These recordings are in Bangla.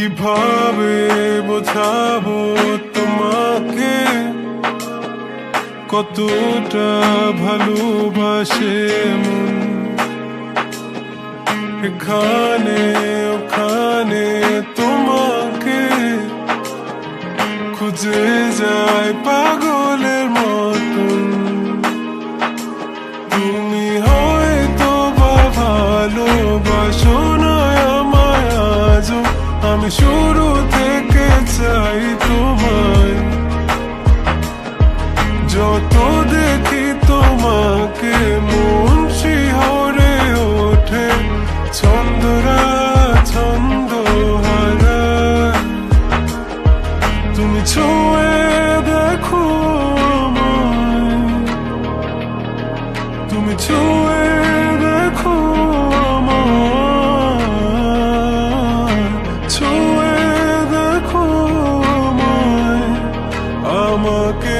কীভাবে বোঝাবো তোমাকে? কতটা ভালোবাসে মন? এখানে, ওখানে তোমাকে খুঁজে যায় পাগলের মতন তুমি হয়তো বা ভালোবাসো যত দেখি তোমাকে মন শিহরে ওঠে ছন্দরা ছন্দ হারায় তুমি ছুঁয়ে দেখো তুমি ছুঁয়ে দেখো ছুঁয়ে দেখো আমাকে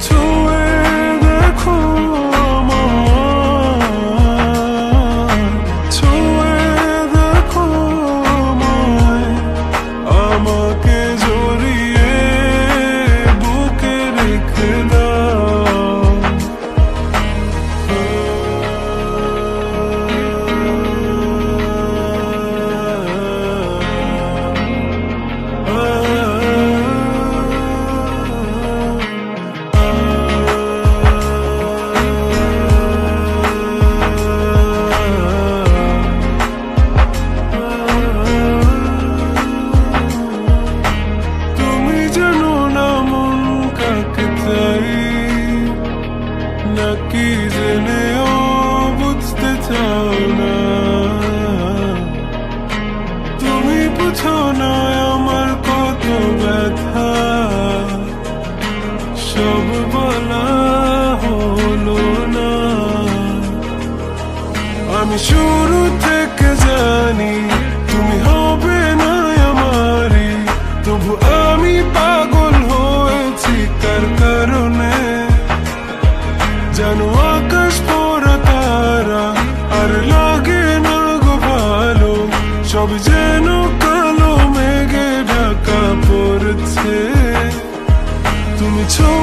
তুমি তুমি বুঝো না আমার কত ব্যথা সব বলা হলো না আমি শুরু থেকে জানি তুমি হবে না আমারই তবু আমি পাগল হয়েছি কার Too.